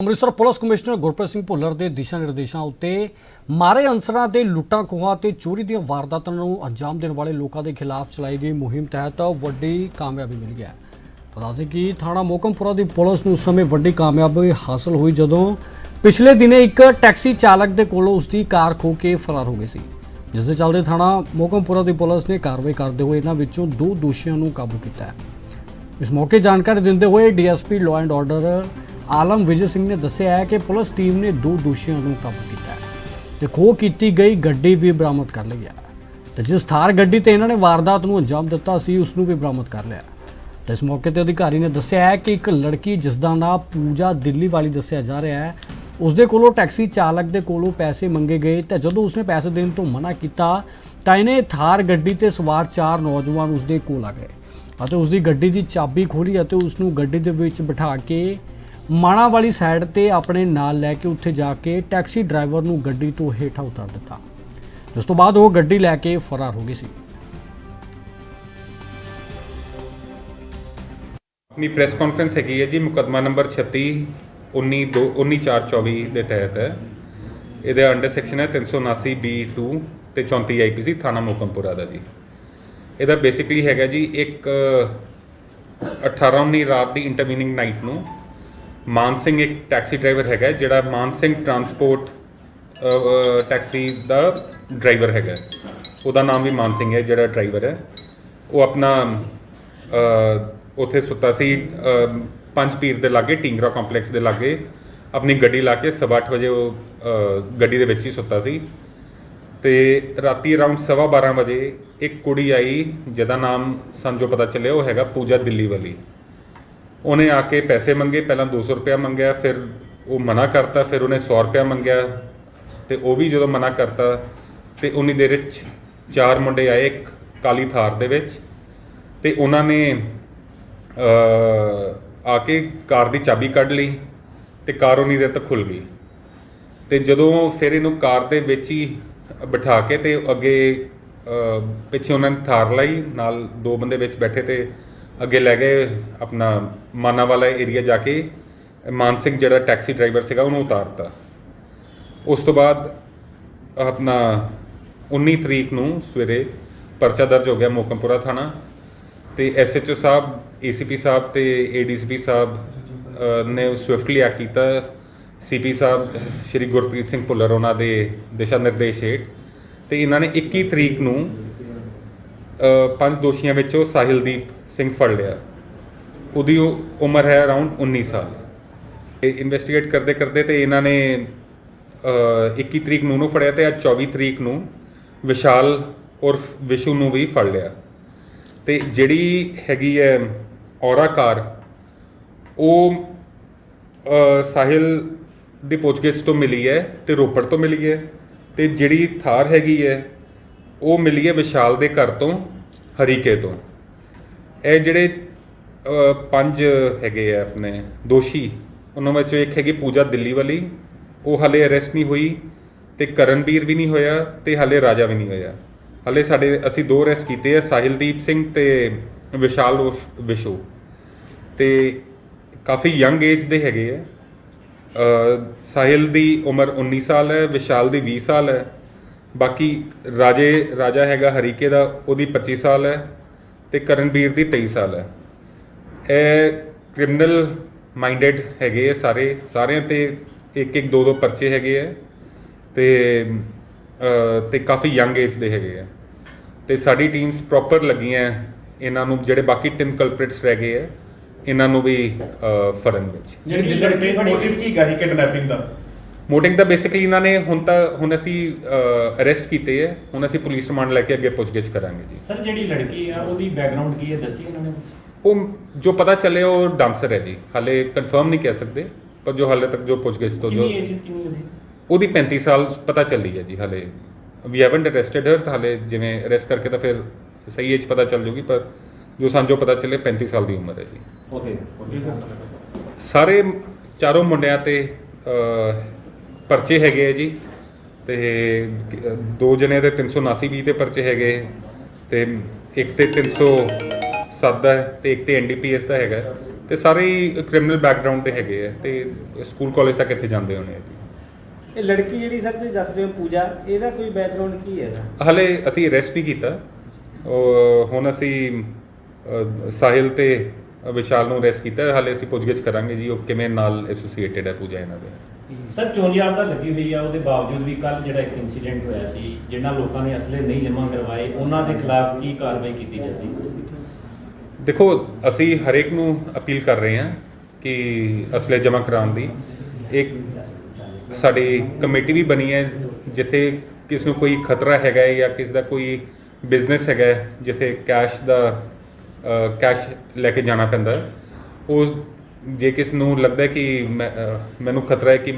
Amritsar police commissioner Gurpreet Singh Bhullar ਦੇ ਦਿਸ਼ਾ ਨਿਰਦੇਸ਼ਾਂ ਉੱਤੇ ਮਾਰੇ ਅਨਸਰਾਂ ਦੇ ਲੁੱਟਾਂ ਖੋਹਾਂ ਤੇ ਚੋਰੀ ਦੀਆਂ ਵਾਰਦਾਤਾਂ ਨੂੰ ਅੰਜਾਮ ਦੇਣ ਵਾਲੇ ਲੋਕਾਂ ਦੇ ਖਿਲਾਫ ਚਲਾਈ ਗਈ ਮੁਹਿੰਮ ਤਹਿਤ ਵੱਡੀ ਕਾਮਯਾਬੀ ਮਿਲ ਗਿਆ ਹੈ। ਦੱਸਦੇ ਕਿ ਥਾਣਾ ਮੋਕਮਪੁਰਾ ਦੀ ਪੁਲਿਸ ਨੂੰ ਉਸ ਸਮੇਂ ਵੱਡੀ ਕਾਮਯਾਬੀ ਹਾਸਲ ਹੋਈ ਜਦੋਂ ਪਿਛਲੇ ਦਿਨੇ ਇੱਕ ਟੈਕਸੀ ਚਾਲਕ ਦੇ ਕੋਲੋਂ ਉਸ ਦੀ ਕਾਰ ਖੋ ਕੇ ਫਰਾਰ ਹੋ ਗਈ ਸੀ ਜਿਸ ਦੇ ਚੱਲਦੇ ਥਾਣਾ ਮੋਕਮਪੁਰਾ ਦੀ ਪੁਲਿਸ ਨੇ ਕਾਰਵਾਈ ਕਰਦੇ ਹੋਏ ਇਹਨਾਂ ਵਿੱਚੋਂ ਦੋ ਦੋਸ਼ੀਆਂ ਨੂੰ ਕਾਬੂ ਕੀਤਾ ਹੈ ਇਸ ਮੌਕੇ ਜਾਣਕਾਰੀ ਦਿੰਦੇ ਹੋਏ DSP law and order Alam Vijay Singh ਨੇ ਦੱਸਿਆ ਹੈ ਕਿ ਪੁਲਿਸ ਟੀਮ ਨੇ ਦੋ ਦੋਸ਼ੀਆਂ ਨੂੰ ਕਾਬੂ ਕੀਤਾ ਹੈ। ਤੇ ਖੋਹ ਕੀਤੀ ਗਈ, ਗੱਡੀ ਵੀ ਬਰਾਮਦ ਕਰ ਲਈ ਹੈ। ਤੇ ਜਿਸ ਥਾਰ ਗੱਡੀ ਤੇ ਇਹਨਾਂ ਨੇ ਵਾਰਦਾਤ ਨੂੰ ਅੰਜਾਮ ਦਿੱਤਾ ਸੀ, ਉਸ ਨੂੰ ਵੀ ਬਰਾਮਦ ਕਰ ਲਿਆ। ਤੇ ਇਸ ਮੌਕੇ ਤੇ ਅਧਿਕਾਰੀ ਨੇ ਦੱਸਿਆ ਹੈ ਕਿ ਇੱਕ ਲੜਕੀ ਜਿਸ ਦਾ ਨਾਮ ਪੂਜਾ ਦਿੱਲੀ ਵਾਲੀ ਦੱਸਿਆ ਜਾ ਰਿਹਾ ਹੈ ਉਸ ਦੇ ਕੋਲੋਂ ਟੈਕਸੀ ਚਾਲਕ ਦੇ ਕੋਲੋਂ ਪੈਸੇ ਮੰਗੇ ਗਏ ਤੇ ਜਦੋਂ ਉਸਨੇ ਪੈਸੇ ਦੇਣ ਤੋਂ ਮਨਾ ਕੀਤਾ, ਤਾਂ ਇਹਨੇ ਥਾਰ ਗੱਡੀ ਤੇ ਸਵਾਰ ਚਾਰ ਨੌਜਵਾਨ ਉਸ ਦੇ ਕੋਲ ਆ ਗਏ ਅਤੇ ਉਸ ਦੀ ਗੱਡੀ ਦੀ ਚਾਬੀ ਖੋਲੀ ਅਤੇ ਉਸ ਨੂੰ ਗੱਡੀ ਦੇ ਵਿੱਚ ਬਿਠਾ ਕੇ ਮਾਣਾ ਵਾਲੀ ਸਾਈਡ ਤੇ ਆਪਣੇ ਨਾਲ ਲੈ ਕੇ ਉੱਥੇ ਜਾ ਕੇ ਟੈਕਸੀ ਡਰਾਈਵਰ ਨੂੰ ਗੱਡੀ ਤੋਂ ਹੇਠਾਂ ਉਤਾਰ ਦਿੱਤਾ। ਜਿਸ ਤੋਂ ਬਾਅਦ ਉਹ ਗੱਡੀ ਲੈ ਕੇ ਫਰਾਰ ਹੋ ਗਈ ਸੀ। ਆਪਣੀ ਪ੍ਰੈਸ ਕਾਨਫਰੰਸ ਹੈਗੀ ਹੈ ਜੀ, ਮੁਕੱਦਮਾ ਨੰਬਰ 36 19 2 19424 ਦੇ ਤਹਿਤ। ਹੈ ਇਹਦੇ ਅੰਡਰ ਸੈਕਸ਼ਨ ਹੈ 379 B2 ਤੇ 34 ਆਈਪੀਸੀ ਥਾਣਾ ਮੋਕਮਪੁਰਾ ਦਾ ਜੀ। ਇਹਦਾ ਬੇਸਿਕਲੀ ਹੈਗਾ ਜੀ, ਇੱਕ 18 19 ਰਾਤ ਦੀ ਇੰਟਰਵੀਨਿੰਗ ਨਾਈਟ ਨੂੰ ਮਾਨ ਸਿੰਘ ਇੱਕ ਟੈਕਸੀ ਡਰਾਈਵਰ ਹੈਗਾ ਜਿਹੜਾ ਮਾਨ ਸਿੰਘ ਟਰਾਂਸਪੋਰਟ ਟੈਕਸੀ ਦਾ ਡਰਾਈਵਰ ਹੈਗਾ ਉਹਦਾ ਨਾਮ ਵੀ ਮਾਨ ਸਿੰਘ ਹੈ, ਜਿਹੜਾ ਡਰਾਈਵਰ ਹੈ। ਉਹ ਆਪਣਾ ਉੱਥੇ ਸੁੱਤਾ ਸੀ ਪੰਜ ਪੀਰ ਦੇ ਲਾਗੇ ਟਿੰਗਰਾ ਕੰਪਲੈਕਸ ਦੇ ਲਾਗੇ। ਆਪਣੀ ਗੱਡੀ ਲਾ ਕੇ ਸਵਾ ਅੱਠ ਵਜੇ ਉਹ ਗੱਡੀ ਦੇ ਵਿੱਚ ਹੀ ਸੁੱਤਾ ਸੀ। ਤੇ ਰਾਤੀ ਅਰਾਊਂਡ ਸਵਾ 12 ਵਜੇ ਇੱਕ ਕੁੜੀ ਆਈ, ਜਿਹਦਾ ਨਾਮ ਸਾਨੂੰ ਜੋ ਪਤਾ ਚੱਲਿਆ, ਉਹ ਹੈਗਾ ਪੂਜਾ ਦਿੱਲੀ ਵਾਲੀ। ਉਹਨੇ ਆ ਕੇ ਪੈਸੇ ਮੰਗੇ, ਪਹਿਲਾਂ 200 ਰੁਪਇਆ ਮੰਗਿਆ, ਫਿਰ ਉਹ ਮਨਾ ਕਰਤਾ, ਫਿਰ ਉਹਨੇ 100 ਰੁਪਇਆ ਮੰਗਿਆ ਤੇ ਉਹ ਵੀ ਜਦੋਂ ਮਨਾ ਕਰਤਾ ਤੇ ਉਨੀ ਦੇਰ ਵਿੱਚ ਚਾਰ ਮੁੰਡੇ ਆਏ ਇੱਕ ਕਾਲੀ ਥਾਰ ਦੇ ਵਿੱਚ ਤੇ ਉਹਨਾਂ ਨੇ ਆ ਕੇ ਕਾਰ ਦੀ ਚਾਬੀ ਕੱਢ ਲਈ ਤੇ ਕਾਰ ਉਨੀ ਦੇਰ ਤੱਕ ਖੁੱਲ ਗਈ। ਤੇ ਜਦੋਂ ਫਿਰ ਇਹਨੂੰ ਕਾਰ ਦੇ ਵਿੱਚ ਹੀ ਬਿਠਾ ਕੇ ਤੇ ਅੱਗੇ ਪਿੱਛੇ ਉਹਨਾਂ ਨੇ ਥਾਰ ਲਾਈ, ਨਾਲ ਦੋ ਬੰਦੇ ਵਿੱਚ ਬੈਠੇ ਤੇ ਅੱਗੇ ਲੈ ਗਏ ਆਪਣਾ ਮਾਨਾ ਵਾਲਾ ਏਰੀਆ ਜਾ ਕੇ ਮਾਨਸਿਕ ਜਿਹੜਾ ਟੈਕਸੀ ਡਰਾਈਵਰ ਸੀਗਾ ਉਹਨੂੰ ਉਤਾਰਤਾ। ਉਸ ਤੋਂ ਬਾਅਦ ਆਪਣਾ 19 ਤਰੀਕ ਨੂੰ ਸਵੇਰੇ ਪਰਚਾ ਦਰਜ ਹੋ ਗਿਆ ਮੋਕਮਪੁਰਾ ਥਾਣਾ ਤੇ ਐਸਐਚਓ ਸਾਹਿਬ, ਏਸੀਪੀ ਸਾਹਿਬ ਤੇ ਏਡੀਸੀਪੀ ਸਾਹਿਬ ਨੇ ਸਵਿਫਟਲੀ ਐਕਟ ਕੀਤਾ। ਸੀਪੀ ਸਾਹਿਬ, ਸ਼੍ਰੀ ਗੁਰਪ੍ਰੀਤ ਸਿੰਘ ਭੁੱਲਰ, ਉਹਨਾਂ ਦੇ ਦਿਸ਼ਾ ਨਿਰਦੇਸ਼ ਹੇਠ। ਤੇ ਇਹਨਾਂ ਨੇ 21 ਤਰੀਕ ਨੂੰ ਪੰਜ ਦੋਸ਼ੀਆਂ ਵਿੱਚੋਂ ਸਾਹਿਲਦੀਪ ਸਿੰਘ ਫੜ ਲਿਆ। ਉਹਦੀ ਉਮਰ ਹੈ ਅਰਾਊਂਡ 19 ਸਾਲ। ਇਹ ਇਨਵੈਸਟੀਗੇਟ ਕਰਦੇ ਕਰਦੇ ਤੇ ਇਹਨਾਂ ਨੇ ਅ, 21 ਤਰੀਕ ਨੂੰ ਨੂੰ ਫੜਿਆ ਤੇ ਅੱਜ 24 ਤਰੀਕ ਨੂੰ ਵਿਸ਼ਾਲ ਉਰਫ ਵਿਸ਼ੂ ਨੂੰ ਵੀ ਫੜ ਲਿਆ। ਤੇ ਜਿਹੜੀ ਹੈਗੀ ਹੈ ਔਰਾ ਕਾਰ ਉਹ ਸਾਹਿਲ ਦੀ ਪੁੱਛਗਿੱਛ ਤੋਂ ਮਿਲੀ ਹੈ ਤੇ ਰੋਪੜ ਤੋਂ ਮਿਲੀ ਹੈ। ਤੇ ਜਿਹੜੀ ਥਾਰ ਹੈਗੀ ਹੈ ਉਹ ਮਿਲੀ ਹੈ ਵਿਸ਼ਾਲ ਦੇ ਘਰ ਤੋਂ, ਹਰੀਕੇ ਤੋਂ। ਇਹ ਜਿਹੜੇ ਪੰਜ ਹੈਗੇ ਆ ਆਪਣੇ ਦੋਸ਼ੀ, ਉਹਨਾਂ ਵਿੱਚੋਂ ਇੱਕ ਹੈਗੀ ਪੂਜਾ ਦਿੱਲੀ ਵਾਲੀ ਉਹ ਹਲੇ ਅਰੈਸਟ ਨਹੀਂ ਹੋਈ ਤੇ ਕਰਨਵੀਰ ਵੀ ਨਹੀਂ ਹੋਇਆ ਤੇ ਹਲੇ ਰਾਜਾ ਵੀ ਨਹੀਂ ਹੋਇਆ। ਹਲੇ ਸਾਡੇ, ਅਸੀਂ ਦੋ ਅਰੈਸਟ ਕੀਤੇ ਆ, ਸਾਹਿਲਦੀਪ ਸਿੰਘ ਤੇ ਵਿਸ਼ਾਲ ਉਰਫ ਵਿਸ਼ੂ। ਤੇ ਕਾਫੀ ਯੰਗ ਏਜ ਦੇ ਹੈਗੇ ਆ। ਸਾਹਿਲ ਦੀ ਉਮਰ 19 ਸਾਲ ਹੈ, ਵਿਸ਼ਾਲ ਦੀ 20 ਸਾਲ ਹੈ। ਬਾਕੀ ਰਾਜੇ ਰਾਜਾ ਹੈਗਾ ਹਰੀਕੇ ਦਾ ਉਹਦੀ 25 ਸਾਲ ਹੈ ਤੇ ਕਰਨਵੀਰ ਦੀ 23 ਸਾਲ ਹੈ। ਇਹ ਕ੍ਰਿਮੀਨਲ ਮਾਈਂਡਡ ਹੈਗੇ ਆ ਸਾਰੇ ਸਾਰਿਆਂ ਤੇ ਇੱਕ ਇੱਕ ਦੋ ਦੋ ਪਰਚੇ ਹੈਗੇ ਆ ਤੇ ਤੇ ਕਾਫੀ ਯੰਗ ਏਜ ਦੇ ਹੈਗੇ ਆ। ਤੇ ਸਾਡੀ ਟੀਮਸ ਪ੍ਰੋਪਰ ਲੱਗੀਆਂ ਇਹਨਾਂ ਨੂੰ ਜਿਹੜੇ ਬਾਕੀ ਤਿੰਨ ਕਲਪ੍ਰਿਟਸ ਰਹਿ ਗਏ ਆ ਇਹਨਾਂ ਨੂੰ ਵੀ ਫੜਨ ਵਿੱਚ। ਜਿਹੜੀ ਲੜਕੀ ਮੋਟਿਵ ਕੀ ਗਾ ਸੀ ਕਿਡਨੈਪਿੰਗ ਦਾ? ਮੋਟਿੰਗ ਤਾਂ ਬੇਸਿਕਲੀ ਇਹਨਾਂ ਨੇ ਹੁਣ ਤਾਂ ਹੁਣ ਅਸੀਂ ਅਰੈਸਟ ਕੀਤੇ ਹੈ। ਹੁਣ ਅਸੀਂ ਪੁਲਿਸ ਰਿਮਾਂਡ ਲੈ ਕੇ ਅੱਗੇ ਪੁੱਛਗਿੱਛ ਕਰਾਂਗੇ ਜੀ। ਸਰ ਜਿਹੜੀ ਲੜਕੀ ਆ ਉਹਦੀ ਬੈਕਗ੍ਰਾਉਂਡ ਕੀ ਹੈ? ਦੱਸੀ ਇਹਨਾਂ ਨੇ। ਉਹ ਜੋ ਪਤਾ ਚੱਲੇ ਉਹ ਡਾਂਸਰ ਹੈ ਜੀ। ਹਾਲੇ ਕਨਫਰਮ ਨਹੀਂ ਕਹਿ ਸਕਦੇ ਪਰ ਜੋ ਹਾਲੇ ਤੱਕ ਜੋ ਪੁੱਛਗਿੱਛ ਤੋਂ ਜੋ ਕਿੰਨੀ ਏਜ ਕਿੰਨੀ ਉਹਦੀ? ਉਹਦੀ 35 ਸਾਲ ਪਤਾ ਚੱਲੀ ਹੈ ਜੀ ਹਾਲੇ। ਵੀ ਹੈਵਨਟ ਅਰੈਸਟਡ ਹਰ ਹਾਲੇ ਜਿਵੇਂ ਅਰੈਸਟ ਕਰਕੇ ਤਾਂ ਫਿਰ ਸਹੀ ਏਜ ਪਤਾ ਚੱਲ ਜੂਗੀ ਪਰ ਜੋ ਸਾਨੂੰ ਜੋ ਪਤਾ ਚੱਲੇ 35 ਸਾਲ ਦੀ ਉਮਰ ਹੈ ਜੀ। ਓਕੇ ਓਕੇ ਸਰ ਸਾਰੇ ਚਾਰੋਂ ਮੁੰਡਿਆਂ ਤੇ ਅ, ਪਰਚੇ ਹੈਗੇ ਆ ਜੀ ਤੇ ਦੋ ਜਣੇ ਦੇ 379 ਵੀ ਤੇ ਪਰਚੇ ਹੈਗੇ ਤੇ ਇੱਕ ਤੇ 307 ਦਾ ਤੇ ਇੱਕ ਤੇ ਐਨਡੀਪੀਐਸ ਦਾ ਹੈਗਾ ਤੇ ਸਾਰੇ ਹੀ ਕ੍ਰਿਮੀਨਲ ਬੈਕਗ੍ਰਾਉਂਡ ਦੇ ਹੈਗੇ ਆ ਤੇ ਸਕੂਲ ਕਾਲਜ ਤੱਕ ਇੱਥੇ ਜਾਂਦੇ ਹੋਣੇ ਆ ਜੀ। ਇਹ ਲੜਕੀ ਜਿਹੜੀ ਸਰ ਤੁਸੀਂ ਦੱਸ ਰਹੇ ਹੋ ਪੂਜਾ ਇਹਦਾ ਕੋਈ ਬੈਕਗ੍ਰਾਉਂਡ ਕੀ ਹੈ ਇਹਦਾ? ਹਲੇ ਅਸੀਂ ਅਰੈਸਟ ਨਹੀਂ ਕੀਤਾ। ਹੁਣ ਅਸੀਂ ਸਾਹਿਲ ਤੇ ਵਿਸ਼ਾਲ ਨੂੰ ਅਰੈਸਟ ਕੀਤਾ। ਹਲੇ ਅਸੀਂ ਪੁੱਛਗਿੱਛ ਕਰਾਂਗੇ ਜੀ ਉਹ ਕਿਵੇਂ ਨਾਲ ਐਸੋਸੀਏਟਡ ਹੈ ਪੂਜਾ ਇਹਨਾਂ ਦੇ। ਸਰ ਚੋਣਯਾਬ ਦਾ ਲੱਗੀ ਹੋਈ ਆ ਉਹਦੇ ਬਾਵਜੂਦ ਵੀ ਕੱਲ ਜਿਹੜਾ ਇੱਕ ਇਨਸੀਡੈਂਟ ਹੋਇਆ ਸੀ ਜਿਨ੍ਹਾਂ ਲੋਕਾਂ ਨੇ ਅਸਲੇ ਨਹੀਂ ਜਮ੍ਹਾਂ ਕਰਵਾਏ ਉਹਨਾਂ ਦੇ ਖਿਲਾਫ ਕੀ ਕਾਰਵਾਈ ਕੀਤੀ ਜਾਂਦੀ ਦੇਖੋ ਅਸੀਂ ਹਰੇਕ ਨੂੰ ਅਪੀਲ ਕਰ ਰਹੇ ਹਾਂ ਕਿ ਅਸਲੇ ਜਮ੍ਹਾਂ ਕਰਾਉਣ ਦੀ ਇੱਕ ਸਾਡੀ ਕਮੇਟੀ ਵੀ ਬਣੀ ਹੈ ਜਿੱਥੇ ਕਿਸ ਨੂੰ ਕੋਈ ਖਤਰਾ ਹੈਗਾ ਹੈ ਜਾਂ ਕਿਸ ਦਾ ਕੋਈ ਬਿਜ਼ਨਸ ਹੈਗਾ ਹੈ, ਜਿੱਥੇ ਕੈਸ਼ ਦਾ ਕੈਸ਼ ਲੈ ਕੇ ਜਾਣਾ ਪੈਂਦਾ ਹੈ। ਜੇ ਕਿਸ ਨੂੰ ਲੱਗਦਾ ਕਿ ਮੈਂ, ਮੈਨੂੰ ਖਤਰਾ ਹੈ ਕਿ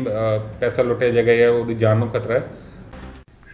ਪੈਸਾ ਲੁੱਟਿਆ ਜਾਏਗਾ ਜਾਂ ਉਹਦੀ ਜਾਨ ਨੂੰ ਖਤਰਾ ਹੈ